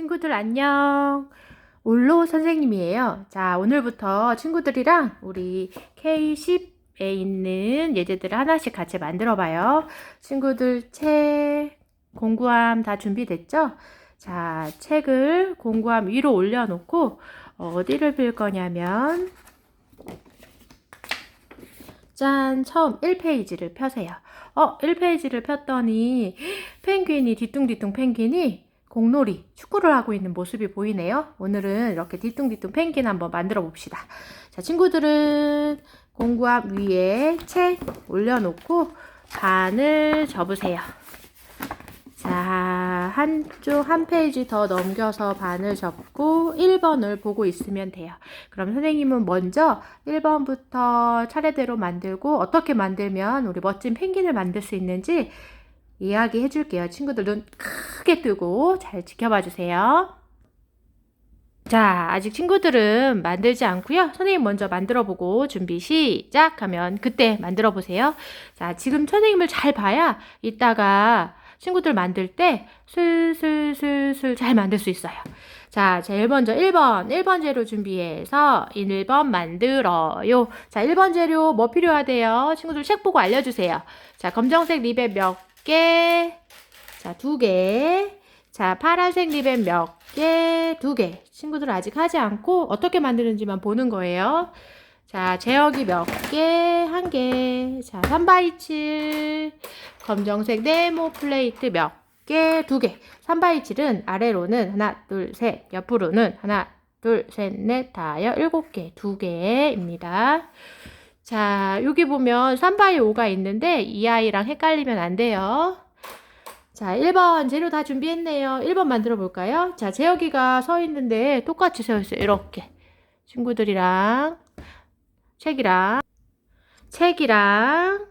친구들 안녕. 올로 선생님이에요. 자, 오늘부터 친구들이랑 우리 K10에 있는 예제들을 하나씩 같이 만들어 봐요. 친구들 책, 공구함 다 준비됐죠? 자, 책을 공구함 위로 올려놓고 어디를 빌 거냐면 짠, 처음 1페이지를 펴세요. 어, 1페이지를 폈더니 펭귄이 뒤뚱뒤뚱 펭귄이 공놀이 축구를 하고 있는 모습이 보이네요. 오늘은 이렇게 뒤뚱뒤뚱 펭귄 한번 만들어 봅시다. 자, 친구들은 공구함 위에 책 올려놓고 반을 접으세요. 자, 한쪽 한 페이지 더 넘겨서 반을 접고 1번을 보고 있으면 돼요. 그럼 선생님은 먼저 1번부터 차례대로 만들고 어떻게 만들면 우리 멋진 펭귄을 만들 수 있는지 이야기해 줄게요. 친구들 눈 크게 뜨고 잘 지켜봐 주세요. 자, 아직 친구들은 만들지 않고요. 선생님 먼저 만들어 보고 준비 시작 하면 그때 만들어 보세요. 자, 지금 선생님을 잘 봐야 이따가 친구들 만들 때 슬슬슬슬 잘 만들 수 있어요. 자, 제일 먼저 1번, 1번 재료 준비해서 1번 만들어요. 자, 1번 재료 뭐 필요하대요? 친구들 책 보고 알려주세요. 자, 검정색 립에 몇 개? 자, 두 개. 자, 파란색 립에 몇 개? 두 개. 친구들 아직 하지 않고 어떻게 만드는지만 보는 거예요. 자, 제어기 몇 개? 한 개. 자, 3x7. 검정색 네모 플레이트 몇 개? 두 개. 3x7은 아래로는 하나, 둘, 셋. 옆으로는 하나, 둘, 셋, 넷, 다여, 일곱 개. 두 개입니다. 자, 여기 보면 3x5가 있는데 이 아이랑 헷갈리면 안 돼요. 자, 1번 재료 다 준비했네요. 1번 만들어 볼까요? 자, 재혁이가 서 있는데 똑같이 서 있어요. 이렇게. 친구들이랑 책이랑 책이랑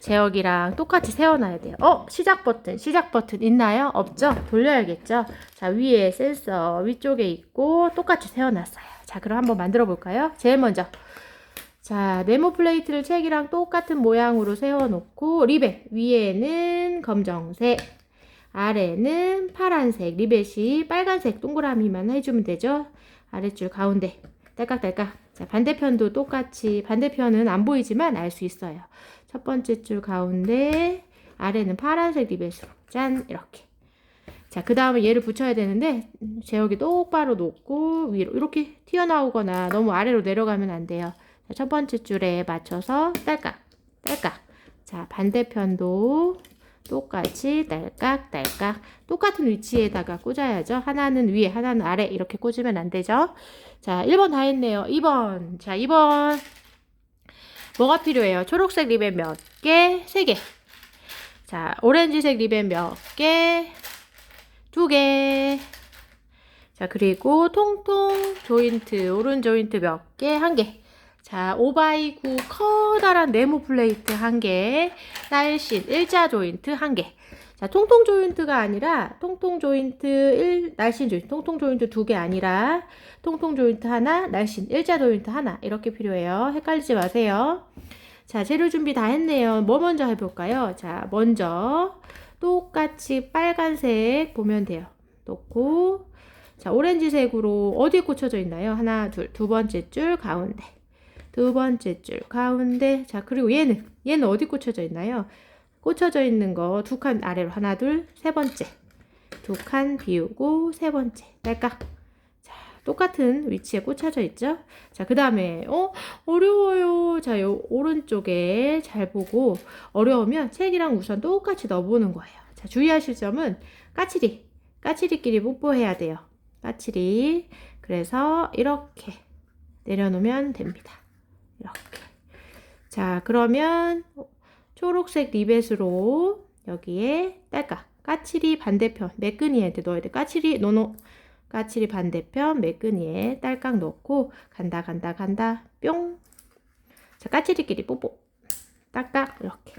재혁이랑 똑같이 세워놔야 돼요. 어, 시작 버튼, 시작 버튼 있나요? 없죠? 돌려야겠죠? 자, 위에 센서 위쪽에 있고 똑같이 세워놨어요. 자, 그럼 한번 만들어 볼까요? 제일 먼저. 자, 네모 플레이트를 책이랑 똑같은 모양으로 세워놓고 리벳 위에는 검정색, 아래는 파란색, 리벳이 빨간색 동그라미만 해주면 되죠? 아래줄 가운데 딸깍딸깍. 자, 반대편도 똑같이 반대편은 안 보이지만 알 수 있어요. 첫 번째 줄 가운데 아래는 파란색 리벳으로 짠 이렇게. 자, 그 다음에 얘를 붙여야 되는데 제어기 똑바로 놓고 위로 이렇게 튀어나오거나 너무 아래로 내려가면 안 돼요. 자, 첫 번째 줄에 맞춰서 딸깍 딸깍. 자, 반대편도 똑같이 딸깍 딸깍 똑같은 위치에다가 꽂아야죠. 하나는 위에 하나는 아래 이렇게 꽂으면 안 되죠. 자, 1번 다 했네요. 2번. 자, 2번. 뭐가 필요해요? 초록색 리벳 몇 개? 3개. 자, 오렌지색 리벳 몇 개? 2개. 자, 그리고 통통 조인트, 오른 조인트 몇 개? 1개. 자, 5x9 커다란 네모 플레이트 1개. 날씬 일자 조인트 1개. 자, 통통 조인트가 아니라 통통 조인트 1, 날씬 조인트, 통통 조인트 2개 아니라 통통 조인트 하나, 날씬 일자 조인트 하나 이렇게 필요해요. 헷갈리지 마세요. 자, 재료 준비 다 했네요. 뭐 먼저 해 볼까요? 자, 먼저 똑같이 빨간색 보면 돼요. 놓고 자, 오렌지색으로 어디에 꽂혀져 있나요? 하나, 둘, 두 번째 줄 가운데. 두 번째 줄 가운데. 자, 그리고 얘는 얘는 어디 꽂혀져 있나요? 꽂혀져 있는 거 두 칸 아래로 하나, 둘, 세 번째. 두 칸 비우고 세 번째. 딸깍. 자, 똑같은 위치에 꽂혀져 있죠? 자, 그 다음에, 어? 어려워요. 자, 요 오른쪽에 잘 보고 어려우면 책이랑 우선 똑같이 넣어보는 거예요. 자, 주의하실 점은 까칠이. 까칠이끼리 뽀뽀해야 돼요. 까칠이. 그래서 이렇게 내려놓으면 됩니다. 이렇게. 자, 그러면 초록색 리벳으로 여기에 딸깍 까칠이 반대편 매끈이에 넣어야 돼. 까칠이 노노 까칠이 반대편 매끈이에 딸깍 넣고 간다 간다 간다 뿅. 자, 까칠이끼리 뽀뽀. 딱딱 이렇게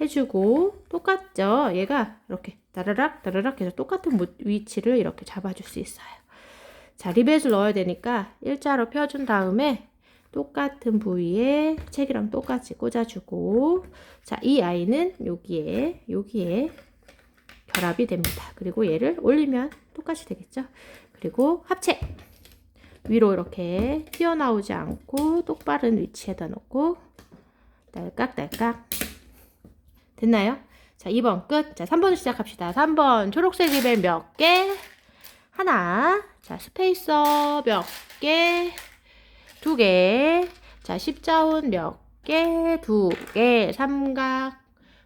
해주고 똑같죠. 얘가 이렇게 따라락 따라락 해서 똑같은 무- 위치를 이렇게 잡아줄 수 있어요. 자, 리벳을 넣어야 되니까 일자로 펴준 다음에 똑같은 부위에 책이랑 똑같이 꽂아주고 자, 이 아이는 여기에 여기에 결합이 됩니다. 그리고 얘를 올리면 똑같이 되겠죠. 그리고 합체 위로 이렇게 튀어나오지 않고 똑바른 위치에다 놓고 딸깍딸깍 됐나요? 자 2번 끝. 자 3번 시작합시다. 3번 초록색 리벨 몇 개? 하나. 자 스페이서 몇 개? 두 개. 자 십자운 몇 개? 두 개. 삼각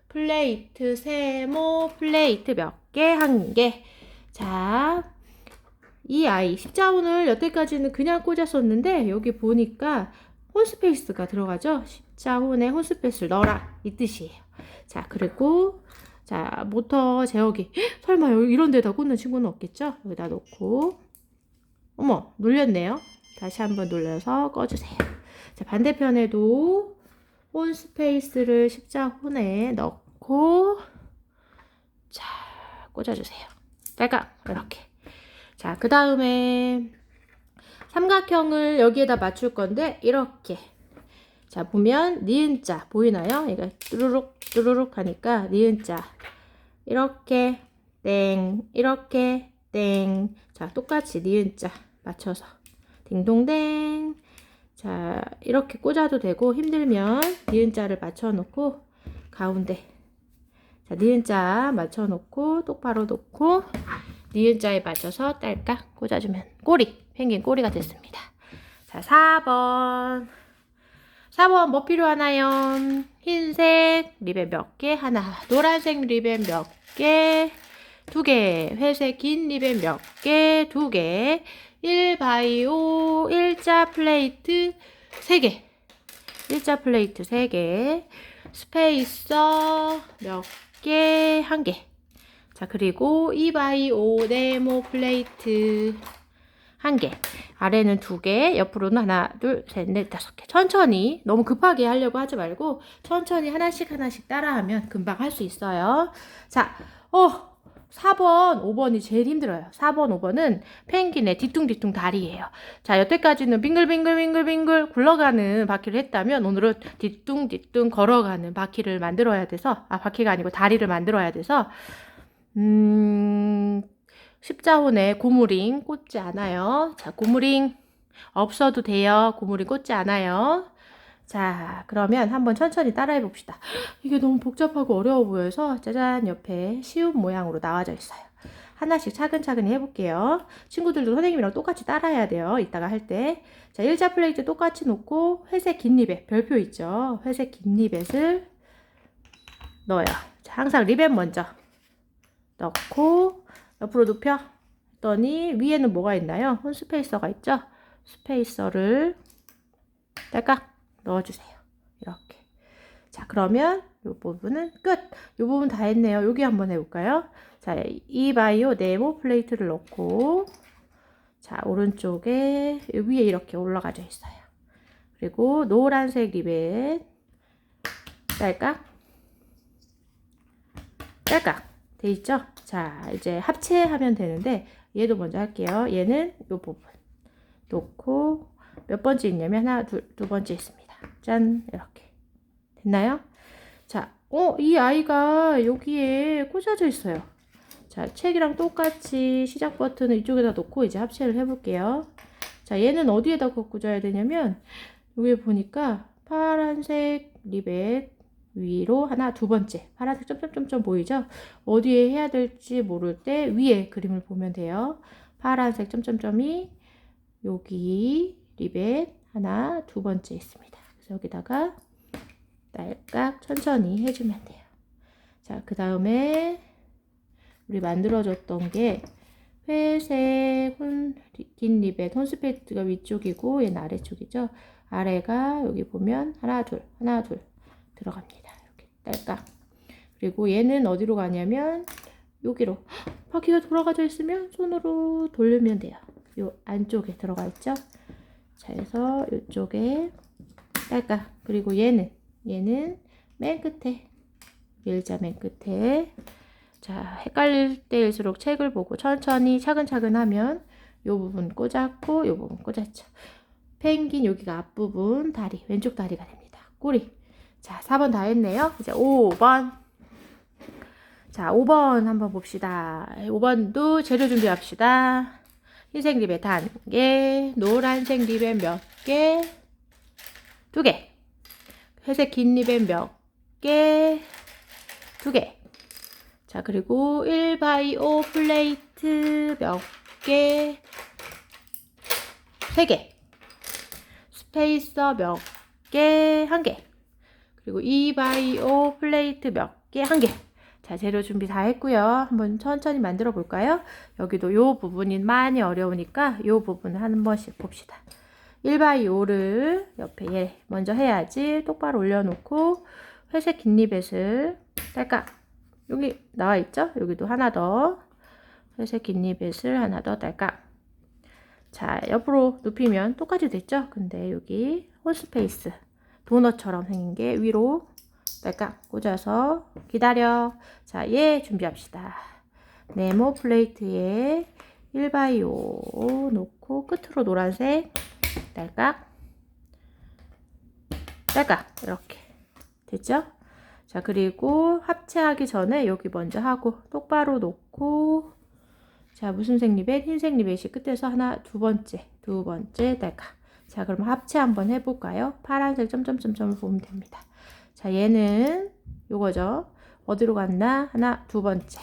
플레이트 세모 플레이트 몇 개? 한 개. 자, 이 아이 십자운을 여태까지는 그냥 꽂았었는데 여기 보니까 혼스페이스가 들어가죠. 십자운에 혼스페이스를 넣어라 이 뜻이에요. 자, 그리고 자 모터 제어기 헉, 설마 이런 데다 꽂는 친구는 없겠죠? 여기다 놓고 어머 눌렸네요. 다시 한번 눌러서 꺼주세요. 자 반대편에도 혼 스페이스를 십자혼에 넣고 자 꽂아주세요. 딸깍 이렇게. 자 그 다음에 삼각형을 여기에다 맞출 건데 이렇게. 자 보면 니은자 보이나요? 이거 뚜루룩 뚜루룩 하니까 니은자 이렇게 땡 이렇게 땡. 자 똑같이 니은자 맞춰서 딩동댕. 자, 이렇게 꽂아도 되고 힘들면 니은자를 맞춰놓고 가운데 자, 니은자 맞춰놓고 똑바로 놓고 니은자에 맞춰서 딸깍 꽂아주면 꼬리 펭귄 꼬리가 됐습니다. 자, 4번 4번 뭐 필요하나요? 흰색 리본 몇 개? 하나 노란색 리본 몇 개? 두 개, 회색 긴 리본 몇 개? 두 개, 1바이오, 일자 플레이트 3개. 일자 플레이트 3개. 스페이서 몇 개? 1개. 자, 그리고 2바이오 네모 플레이트 1개. 아래는 2개, 옆으로는 하나, 둘, 셋, 넷, 다섯 개. 천천히, 너무 급하게 하려고 하지 말고, 천천히 하나씩 하나씩 따라하면 금방 할 수 있어요. 자, 어, 4번, 5번이 제일 힘들어요. 4번, 5번은 펭귄의 뒤뚱뒤뚱 다리예요. 자, 여태까지는 빙글빙글빙글빙글 굴러가는 바퀴를 했다면 오늘은 뒤뚱뒤뚱 걸어가는 바퀴를 만들어야 돼서 아, 바퀴가 아니고 다리를 만들어야 돼서 음, 십자혼에 고무링 꽂지 않아요. 자, 고무링 없어도 돼요. 고무링 꽂지 않아요. 자, 그러면 한번 천천히 따라해 봅시다. 이게 너무 복잡하고 어려워 보여서 짜잔 옆에 쉬운 모양으로 나와져 있어요. 하나씩 차근차근히 해볼게요. 친구들도 선생님이랑 똑같이 따라해야 돼요. 이따가 할 때. 자, 일자 플레이트 똑같이 놓고 회색 긴 리벳, 별표 있죠? 회색 긴 리벳을 넣어요. 자, 항상 리벳 먼저 넣고 옆으로 눕혀. 했더니 위에는 뭐가 있나요? 혼 스페이서가 있죠? 스페이서를 딸깍 넣어주세요. 이렇게. 자, 그러면 이 부분은 끝. 이 부분 다 했네요. 여기 한번 해볼까요? 자, 이 바이오 네모 플레이트를 넣고, 자, 오른쪽에 위에 이렇게 올라가져 있어요. 그리고 노란색 리벳, 딸깍, 딸깍 돼 있죠? 자, 이제 합체하면 되는데, 얘도 먼저 할게요. 얘는 이 부분 놓고, 몇 번째 있냐면 하나, 둘, 두 번째 있습니다. 짠 이렇게 됐나요? 자, 어, 이 아이가 여기에 꽂아져 있어요. 자, 책이랑 똑같이 시작 버튼을 이쪽에다 놓고 이제 합체를 해볼게요. 자, 얘는 어디에다 꽂아야 되냐면 여기 보니까 파란색 리벳 위로 하나 두 번째 파란색 점점점점 보이죠? 어디에 해야 될지 모를 때 위에 그림을 보면 돼요. 파란색 점점점이 여기 리벳 하나 두 번째 있습니다. 그래서 여기다가 딸깍 천천히 해주면 돼요. 자, 그 다음에 우리 만들어줬던 게 회색 혼, 긴 리벳 혼스페이트가 위쪽이고 얘는 아래쪽이죠. 아래가 여기 보면 하나 둘 하나 둘 들어갑니다. 이렇게 딸깍. 그리고 얘는 어디로 가냐면 여기로 바퀴가 돌아가져 있으면 손으로 돌리면 돼요. 요 안쪽에 들어가 있죠. 자, 해서 이쪽에 딸깍. 그리고 얘는 얘는 맨 끝에 일자 맨 끝에 자 헷갈릴 때일수록 책을 보고 천천히 차근차근 하면 요 부분 꽂았고 요 부분 꽂았죠. 펭귄 여기가 앞부분 다리 왼쪽 다리가 됩니다. 꼬리 자 4번 다 했네요. 이제 5번 자, 5번 한번 봅시다. 5번도 재료 준비합시다. 흰색 한 개, 노란색 리벳 몇 개, 두 개. 회색 긴 리벳 몇 개, 두 개. 자, 그리고 1바이오 플레이트 몇 개, 세 개. 스페이서 몇 개, 한 개. 그리고 2바이오 플레이트 몇 개, 한 개. 자, 재료 준비 다 했고요. 한번 천천히 만들어 볼까요? 여기도 요 부분이 많이 어려우니까 요 부분을 한 번씩 봅시다. 1바이5를 옆에 얘 먼저 해야지. 똑바로 올려놓고 회색 긴 리벳을 딸깍. 여기 나와 있죠? 여기도 하나 더. 회색 긴 리벳을 하나 더 딸깍. 자, 옆으로 눕히면 똑같이 됐죠? 근데 여기 홀스페이스 도넛처럼 생긴 게 위로 딸깍 꽂아서 기다려. 자, 얘 준비합시다. 네모 플레이트에 1바이오 놓고 끝으로 노란색 딸깍 딸깍 이렇게 됐죠? 자, 그리고 합체하기 전에 여기 먼저 하고 똑바로 놓고 자, 무슨 색 리벳? 흰색 리벳이 끝에서 하나, 두 번째, 두 번째 딸깍. 자, 그럼 합체 한번 해볼까요? 파란색 점점점점을 보면 됩니다. 자, 얘는 요거죠. 어디로 갔나? 하나, 두 번째.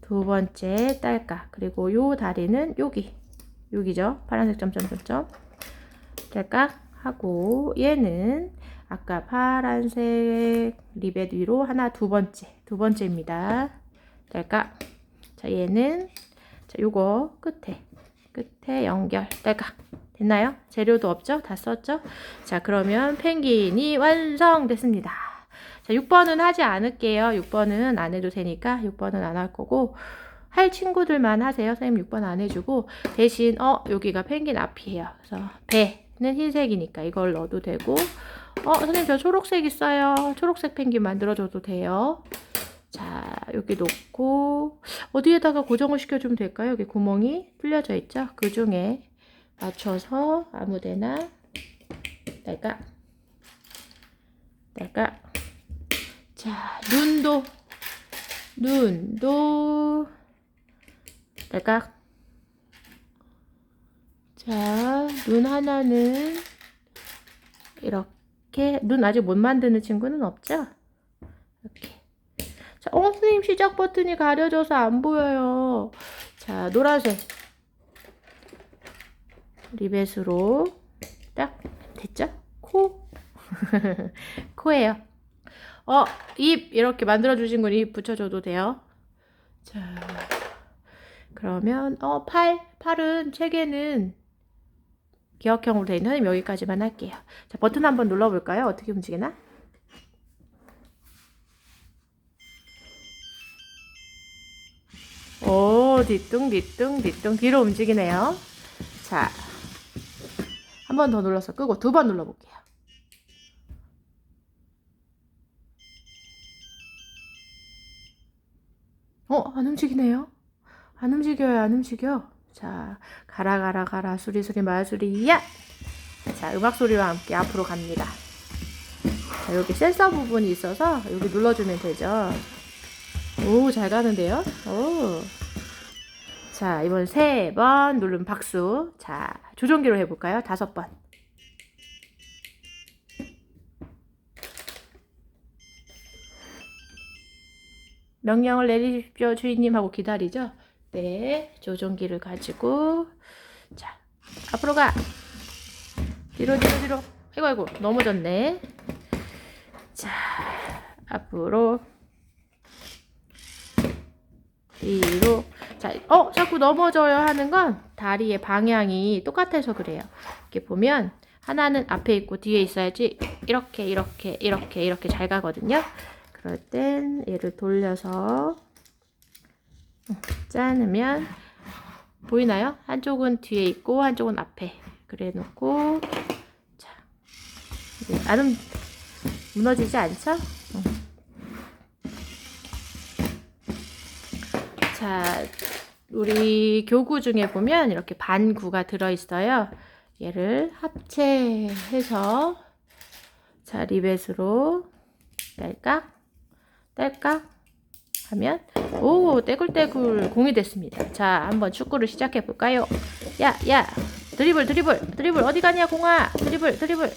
두 번째 딸깍. 그리고 요 다리는 여기. 여기죠. 파란색 점점점점. 딸깍 하고 얘는 아까 파란색 리벳 위로 하나 두 번째. 두 번째입니다. 딸깍. 자, 얘는 자, 요거 끝에 끝에 연결 딸깍. 됐나요? 재료도 없죠? 다 썼죠? 자, 그러면 펭귄이 완성됐습니다. 자, 6번은 하지 않을게요. 6번은 안 해도 되니까 6번은 안 할 거고 할 친구들만 하세요. 선생님 6번 안 해주고 대신 어 여기가 펭귄 앞이에요. 그래서 배 는 흰색이니까 이걸 넣어도 되고 어 선생님 저 초록색 있어요. 초록색 펭귄 만들어줘도 돼요. 자 여기 놓고 어디에다가 고정을 시켜주면 될까요? 여기 구멍이 뚫려져 있죠? 그 중에 맞춰서 아무데나 딸깍 딸깍 자 눈도 눈도 딸깍 자 눈 하나는 이렇게 눈 아직 못 만드는 친구는 없죠? 이렇게 자, 어, 선생님 시작 버튼이 가려져서 안 보여요. 자, 노란색. 리벳으로 딱 됐죠? 코. 코예요. 어, 입 이렇게 만들어 주신 건입 붙여 줘도 돼요. 자, 그러면 어, 팔. 팔은 책에는 기억형으로 되어 있는 선생님 여기까지만 할게요. 자, 버튼 한번 눌러볼까요? 어떻게 움직이나? 오, 뒤뚱, 뒤뚱, 뒤뚱, 뒤로 움직이네요. 자, 한 번 더 눌러서 끄고 두 번 눌러볼게요. 어, 안 움직이네요. 안 움직여요, 안 움직여. 자, 가라, 가라, 가라, 수리수리, 마수리, 야! 자, 음악 소리와 함께 앞으로 갑니다. 자, 여기 센서 부분이 있어서 여기 눌러주면 되죠. 오, 잘 가는데요? 오. 자, 이번 세 번 누른 박수. 자, 조종기로 해볼까요? 다섯 번. 명령을 내리십시오, 주인님 하고 기다리죠? 네, 조종기를 가지고. 자, 앞으로 가. 뒤로, 뒤로, 뒤로. 아이고, 아이고, 넘어졌네. 자, 앞으로. 뒤로 자, 어 자꾸 넘어져요 하는 건 다리의 방향이 똑같아서 그래요. 이렇게 보면 하나는 앞에 있고 뒤에 있어야지 이렇게 이렇게 이렇게 이렇게 잘 가거든요. 그럴 땐 얘를 돌려서 짜누면 보이나요? 한쪽은 뒤에 있고 한쪽은 앞에 그래 놓고 자 나름 무너지지 않죠? 응. 자, 우리 교구 중에 보면 이렇게 반구가 들어있어요. 얘를 합체해서 자, 리벳으로 딸깍, 딸깍 하면 오 떼굴떼굴 공이 됐습니다. 자 한번 축구를 시작해 볼까요? 야야 드리블 드리블 드리블 어디 가냐 공아 드리블 드리블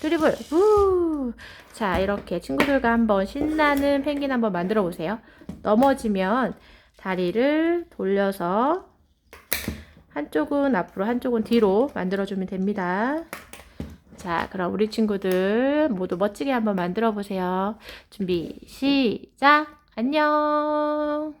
드리블 우. 자 이렇게 친구들과 한번 신나는 펭귄 한번 만들어 보세요. 넘어지면 다리를 돌려서 한쪽은 앞으로 한쪽은 뒤로 만들어주면 됩니다. 자, 그럼 우리 친구들 모두 멋지게 한번 만들어 보세요. 준비, 시작! 안녕!